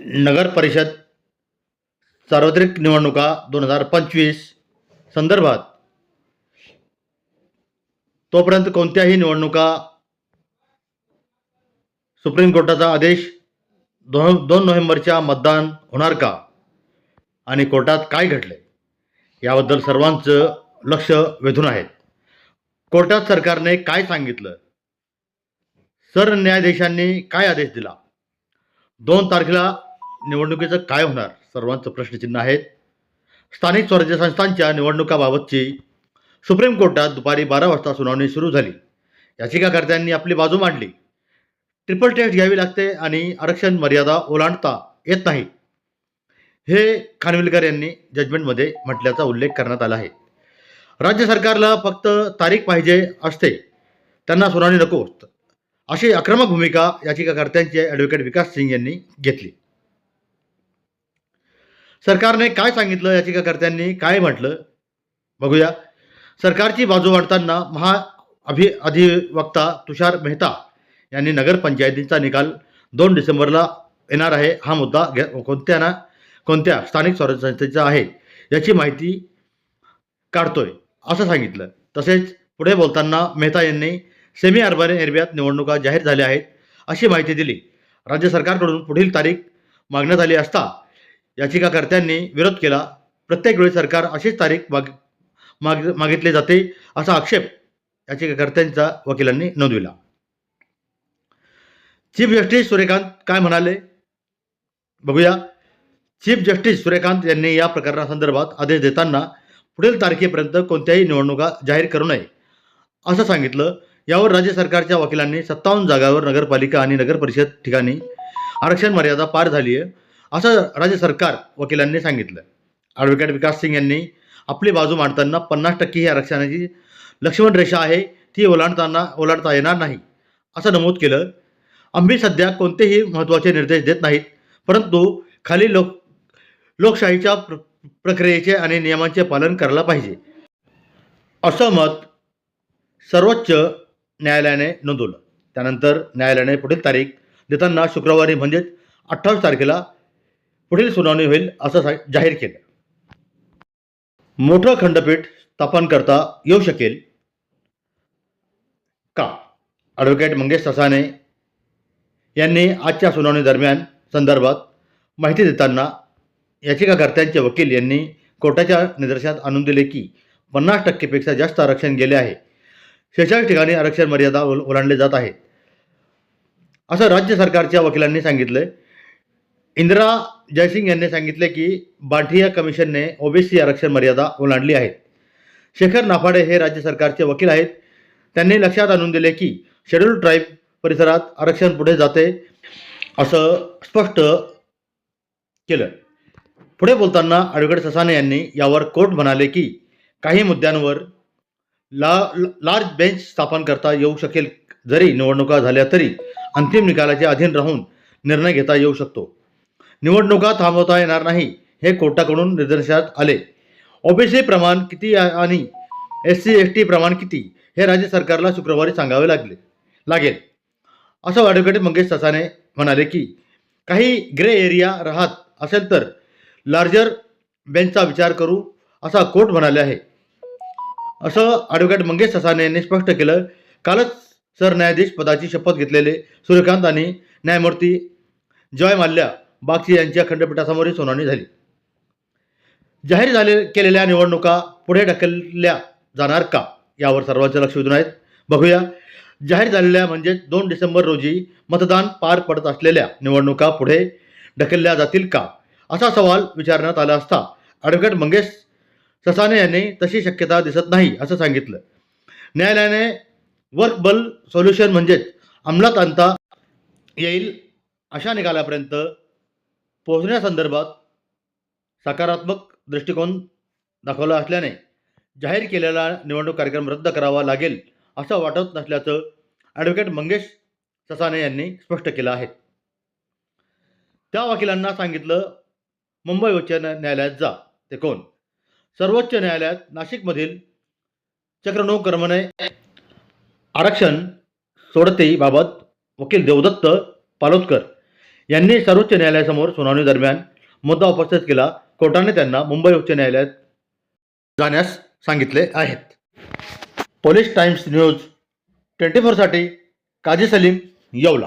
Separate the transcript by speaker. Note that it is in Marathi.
Speaker 1: नगर परिषद सार्वत्रिक निवडणुका दोन हजार पंचवीस संदर्भात तोपर्यंत कोणत्याही निवडणुका सुप्रीम कोर्टाचा आदेश दोन दोन नोव्हेंबरच्या मतदान होणार का आणि कोर्टात काय घडले याबद्दल सर्वांचं लक्ष वेधून आहे. कोर्टात सरकारने काय सांगितलं? सरन्यायाधीशांनी काय आदेश दिला? दोन तारखेला निवडणुकीचं काय होणार? सर्वांचं प्रश्नचिन्ह आहेत. स्थानिक स्वराज्य संस्थांच्या निवडणुकाबाबतची सुप्रीम कोर्टात दुपारी बारा वाजता सुनावणी सुरू झाली. याचिकाकर्त्यांनी आपली बाजू मांडली. ट्रिपल टेस्ट घ्यावी लागते आणि आरक्षण मर्यादा ओलांडता येत नाही. हे खानविलकर यांनी जजमेंटमध्ये म्हटल्याचा उल्लेख करण्यात आला आहे. राज्य सरकारला फक्त तारीख पाहिजे असते. त्यांना सुनावणी नको अशी आक्रमक भूमिका याचिकाकर्त्यांचे ॲडव्होकेट विकास सिंग यांनी घेतली. सरकारने काय सांगितलं याचिकाकर्त्यांनी? काय म्हटलं? बघूया. सरकारची बाजू मांडताना महा अभि अधिवक्ता तुषार मेहता यांनी नगरपंचायतींचा निकाल दोन डिसेंबरला येणार आहे. हा मुद्दा घे कोणत्या ना कोणत्या स्थानिक स्वराज्य संस्थेचा आहे याची माहिती काढतोय असं सांगितलं. तसेच पुढे बोलताना मेहता यांनी सेमी अर्बन एरियात निवडणुका जाहीर झाल्या आहेत अशी माहिती दिली. राज्य सरकारकडून पुढील तारीख मागण्यात आली असता याचिकाकर्त्यांनी विरोध केला. प्रत्येक वेळी सरकार अशीच तारीख माग माग मागितली जाते असा आक्षेप याचिकाकर्त्यांचा वकिलांनी नोंदविला. चीफ जस्टिस सूर्यकांत काय म्हणाले? बघूया. चीफ जस्टिस सूर्यकांत यांनी या प्रकरणासंदर्भात आदेश देताना पुढील तारखेपर्यंत कोणत्याही निवडणुका जाहीर करू नये. असं सांगितलं. यावर राज्य सरकारच्या वकिलांनी सत्तावन्न जागावर नगरपालिका आणि नगरपरिषद ठिकाणी आरक्षण मर्यादा पार झाली आहे असं राज्य सरकार वकिलांनी सांगितलं. ॲडव्होकेट विकास सिंग यांनी आपली बाजू मांडताना पन्नास टक्के ही आरक्षणाची लक्ष्मण रेषा आहे ती ओलांडताना ओलांडता येणार नाही असं नमूद केलं. आम्ही सध्या कोणतेही महत्त्वाचे निर्देश देत नाहीत परंतु खाली लोक लोकशाहीच्या प्र प्रक्रियेचे आणि नियमांचे पालन करायला पाहिजे. असं मत सर्वोच्च न्यायालयाने नोंदवलं. त्यानंतर न्यायालयाने पुढील तारीख देताना शुक्रवारी म्हणजेच अठ्ठावीस तारखेला पुढील सुनावणी होईल असं जाहीर केलं. मोठं खंडपीठ स्थापन करता येऊ शकेल का? ॲडव्होकेट मंगेश ससाने यांनी आजच्या सुनावणी दरम्यान संदर्भात माहिती देताना याचिकाकर्त्यांचे वकील यांनी कोर्टाच्या निदर्शनात आणून दिले की पन्नास टक्केपेक्षा जास्त आरक्षण गेले आहे. शेहेचाळीस ठिकाणी आरक्षण मर्यादा ओलांडले जात आहे. असं राज्य सरकारच्या वकिलांनी सांगितलं इंदिरा जयसिंग यांनी सांगितले की बांठिया कमिशनने ओबीसी आरक्षण मर्यादा ओलांडली आहे. शेखर नाफाडे हे राज्य सरकारचे वकील आहेत. त्यांनी लक्षात आणून दिले की शेड्यूल ट्राईब परिसरात आरक्षण पुढे जाते असं स्पष्ट केलं. पुढे बोलताना ॲडव्होकेट ससाने यांनी यावर कोर्ट म्हणाले की काही मुद्द्यांवर ला लार्ज बेंच स्थापन करता येऊ शकेल जरी निवडणुका झाल्या तरी अंतिम निकालाच्या अधीन राहून निर्णय घेता येऊ शकतो. निवडणुका थांबवता येणार नाही हे कोर्टाकडून निदर्शनात आले. ओबीसी प्रमाण किती आणि एस सी एस टी प्रमाण किती हे राज्य सरकारला शुक्रवारी सांगावे लागले लागेल. असं ॲडव्होकेट मंगेश ससाने म्हणाले की काही ग्रे एरिया राहत असेल तर लार्जर बेंचचा विचार करू असा कोर्ट म्हणाले आहे. असं ॲडव्होकेट मंगेश ससाने यांनी स्पष्ट केलं. कालच सरन्यायाधीश पदाची शपथ घेतलेले सूर्यकांत आणि न्यायमूर्ती जॉय माल्या बागची यांच्या खंडपीठासमोरही सुनावणी झाली. जाहीर झाले केलेल्या निवडणुका पुढे ढकलल्या जाणार का? यावर सर्वांचे लक्ष वेधून आहेत बघूया. जाहीर झालेल्या म्हणजे दोन डिसेंबर रोजी मतदान पार पडत असलेल्या निवडणुका पुढे ढकलल्या जातील का? असा सवाल विचारण्यात आला असता ॲडव्होकेट मंगेश ससाने यांनी तशी शक्यता दिसत नाही असं सांगितलं. न्यायालयाने वर्क बल सोल्युशन म्हणजेच अंमलात आणता येईल अशा निकालापर्यंत पोहोचण्यासंदर्भात सकारात्मक दृष्टिकोन दाखवला असल्याने जाहीर केलेला निवडणूक कार्यक्रम रद्द करावा लागेल असं वाटत नसल्याचं ॲडव्होकेट मंगेश ससाने यांनी स्पष्ट केलं आहे. त्या वकिलांना सांगितलं मुंबई उच्च न्यायालयात जा. ते कोण? सर्वोच्च न्यायालयात नाशिकमधील चक्रनौ कर्मने आरक्षण सोडतेबाबत वकील देवदत्त पालोदकर यांनी सर्वोच्च न्यायालयासमोर सुनावणी दरम्यान मुद्दा उपस्थित केला. कोर्टाने त्यांना मुंबई उच्च न्यायालयात जाण्यास सांगितले आहेत. पोलीस टाइम्स न्यूज ट्वेंटी फोरसाठी काजी सलीम येवला.